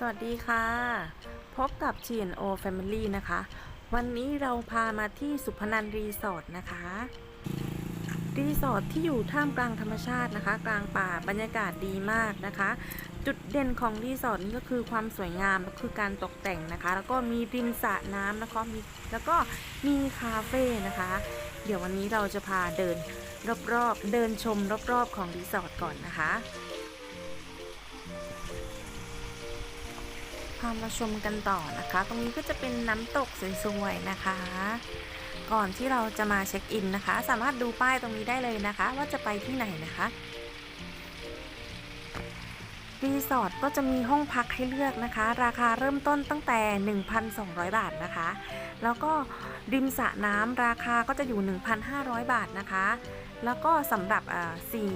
สวัสดีค่ะ พบกับ G&O Family นะคะ วันนี้เราพามาที่สุพนันรีสอร์ทนะคะ รีสอร์ทที่อยู่ท่ามกลางธรรมชาตินะคะ กลางป่าบรรยากาศดีมากนะคะ จุดเด่นของรีสอร์ทนี้ก็คือความสวยงามก็คือการตกแต่งนะคะ แล้วก็มีริมสระน้ำนะคะมีแล้วก็มีคาเฟ่นะคะ เดี๋ยววันนี้เราจะพาเดินรอบๆเดินชมรอบๆของรีสอร์ทก่อนนะคะ พามาชมกันต่อนะคะ ตรงนี้ก็จะเป็นน้ำตกสวยๆนะคะ ก่อนที่เราจะมาเช็คอินนะคะ สามารถดูป้ายตรงนี้ได้เลยนะคะ ว่าจะไปที่ไหนนะคะรีสอร์ทก็จะมีห้องพักให้เลือกนะคะ ราคาเริ่มต้นตั้งแต่ 1,200 บาทนะคะ แล้วก็ริมสระน้ำราคาก็จะอยู่ 1,500 บาทนะคะ แล้วก็สำหรับสี่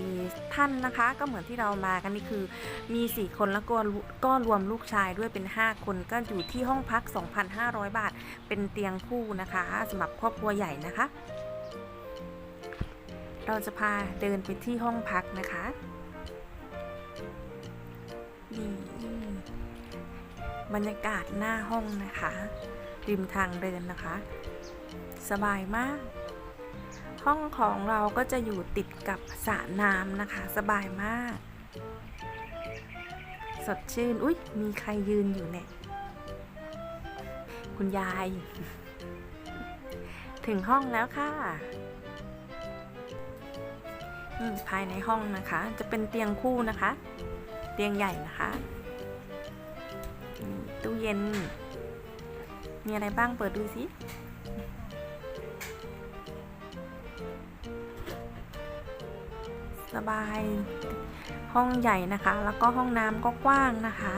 ท่านนะคะ ก็เหมือนที่เรามากันนี่คือ มี 4 คนแล้วก็ก็รวมลูกชายด้วยเป็น 5 คนก็อยู่ที่ห้องพัก 2,500 บาท เป็นเตียงคู่นะคะสำหรับครอบครัวใหญ่นะคะ เราจะพาเดินไปที่ห้องพักนะคะนี่บรรยากาศหน้าห้องนะคะ ริมทางเดินนะคะ สบายมาก ห้องของเราก็จะอยู่ติดกับสระน้ำนะคะ สบายมาก สดชื่น อุ๊ย มีใครยืนอยู่เนี่ย คุณยาย ถึงห้องแล้วค่ะภายในห้องนะคะ จะเป็นเตียงคู่นะคะ เตียงใหญ่นะคะตู้เย็น มีอะไรบ้างเปิดดูสิสบาย ห้องใหญ่นะคะ แล้วก็ห้องน้ำก็กว้างนะคะ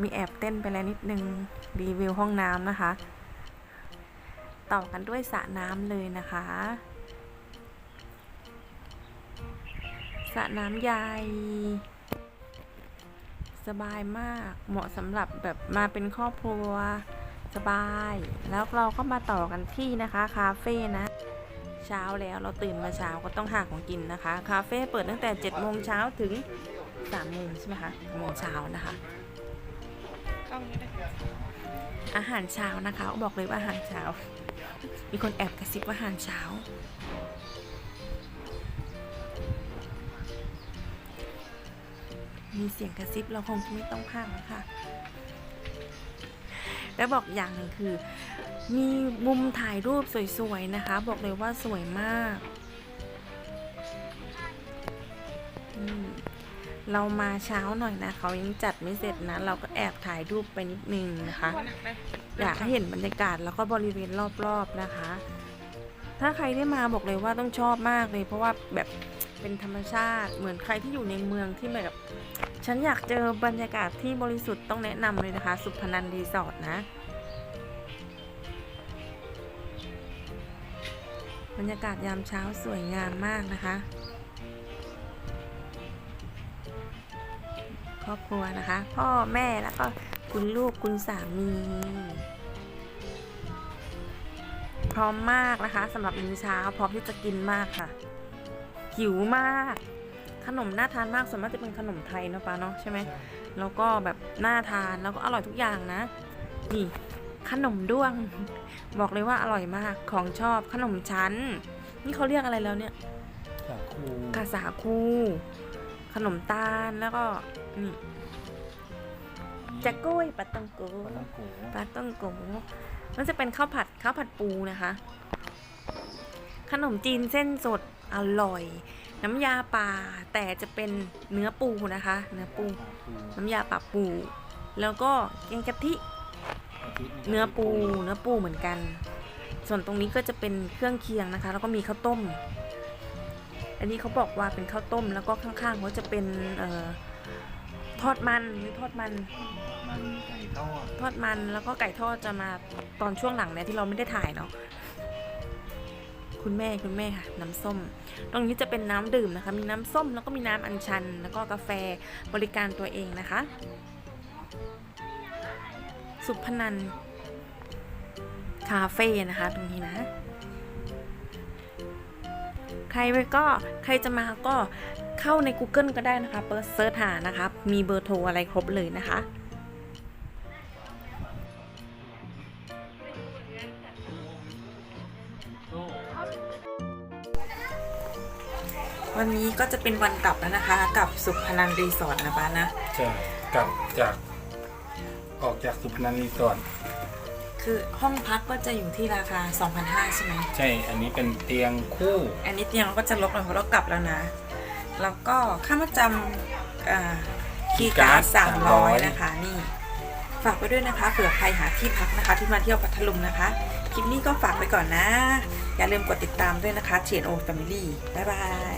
มีแอบเต้นไปแล้วนิดนึงรีวิวห้องน้ำนะคะ ต่อกันด้วยสระน้ำเลยนะคะสระน้ำใหญ่ สบายมาก เหมาะสำหรับแบบมาเป็นครอบครัวสบาย แล้วเราก็มาต่อกันที่นะคะคาเฟ่นะ เช้าแล้วเราตื่นมาเช้าก็ต้องหาของกินนะคะ คาเฟ่เปิดตั้งแต่7โมงเช้าถึง3โมงใช่ไหมคะโมงเช้านะคะอาหารเช้านะคะบอกเลยว่าอาหารเช้า มีคนแอบกระซิบว่าอาหารเช้า มีเสียงกระซิบเราคงไม่ต้องพากแล้วค่ะ แล้วบอกอย่างหนึ่งคือ มีมุมถ่ายรูปสวยๆนะคะ บอกเลยว่าสวยมากเรามาเช้าหน่อยนะเขายังจัดไม่เสร็จนะ เราก็แอบถ่ายรูปไปนิดนึงนะคะ อยากให้เห็นบรรยากาศแล้วก็บริเวณรอบๆนะคะ ถ้าใครได้มาบอกเลยว่าต้องชอบมากเลย เพราะว่าแบบ เป็นธรรมชาติ เหมือนใครที่อยู่ในเมืองที่แบบ ฉันอยากเจอบรรยากาศที่บริสุทธิ์ต้องแนะนำเลยนะคะ สุพนันรีสอร์ทนะ บรรยากาศยามเช้าสวยงามมากนะคะ ครอบครัวนะคะ พ่อแม่แล้วก็คุณลูกคุณสามีพร้อมมากนะคะสำหรับมื้อเช้าพร้อมที่จะกินมากค่ะ หิวมาก ขนมน่าทานมากส่วนมากจะเป็นขนมไทยเนาะป้าเนาะใช่ไหมแล้วก็แบบน่าทานแล้วก็อร่อยทุกอย่างนะ นี่ขนมด้วง บอกเลยว่าอร่อยมากของชอบขนมชั้น นี่เขาเรียกอะไรแล้วเนี่ยสาคูกาสาคู ขนมตาลแล้วก็นี่จะกล้วยปลาตังโกปลาต้องโกปลาต้องโกมันจะเป็นข้าวผัดข้าวผัดปูนะคะ ขนมจีนเส้นสด อร่อย น้ำยาป่าแต่จะเป็นเนื้อปูนะคะ เนื้อปูสาคูน้ำยาป่าปู แล้วก็แกงกะทิกะทิเนื้อปูเนื้อปูเหมือนกัน ส่วนตรงนี้ก็จะเป็นเครื่องเคียงนะคะ แล้วก็มีข้าวต้ม อันนี้เขาบอกว่าเป็นข้าวต้ม แล้วก็ข้างๆเขาจะเป็นเอ่อทอดมันหรือทอดมันมันไก่ทอดทอดมันแล้วก็ไก่ทอดจะมาตอนช่วงหลังเนี่ยที่เราไม่ได้ถ่ายเนาะ คุณแม่คุณแม่ค่ะ น้ำส้ม ตรงนี้จะเป็นน้ำดื่มนะคะ มีน้ำส้มแล้วก็มีน้ำอัญชัน แล้วก็กาแฟบริการตัวเองนะคะ สุพนันคาเฟ่นะคะ ตรงนี้นะ ใครไปก็ใครจะมาก็เข้าใน Google ก็ได้นะคะ เปิดเซิร์ชหานะคะ มีเบอร์โทรอะไรครบเลยนะคะ วันนี้ก็จะเป็นวันกลับแล้วนะคะ กับสุพนันรีสอร์ทนะป้านะ ใช่กลับจากออกจากสุพรรณรีสอร์ทคือห้องพักก็จะอยู่ที่ราคา 2,500 ใช่ไหมใช่ อันนี้เป็นเตียงคู่ อันนี้เตียงเราก็จะลดหน่อยเพราะเรากลับแล้วนะ แล้วก็ค่ามาจำอ่าคีย์การ์ดคีย์การ์ด300 300 นะคะ นี่ ฝากไปด้วยนะคะเผื่อใครหาที่พักนะคะที่มาเที่ยวพัทลุงนะคะ คลิปนี้ก็ฝากไปก่อนนะ อย่าลืมกดติดตามด้วยนะคะ TNO Family บ๊ายบาย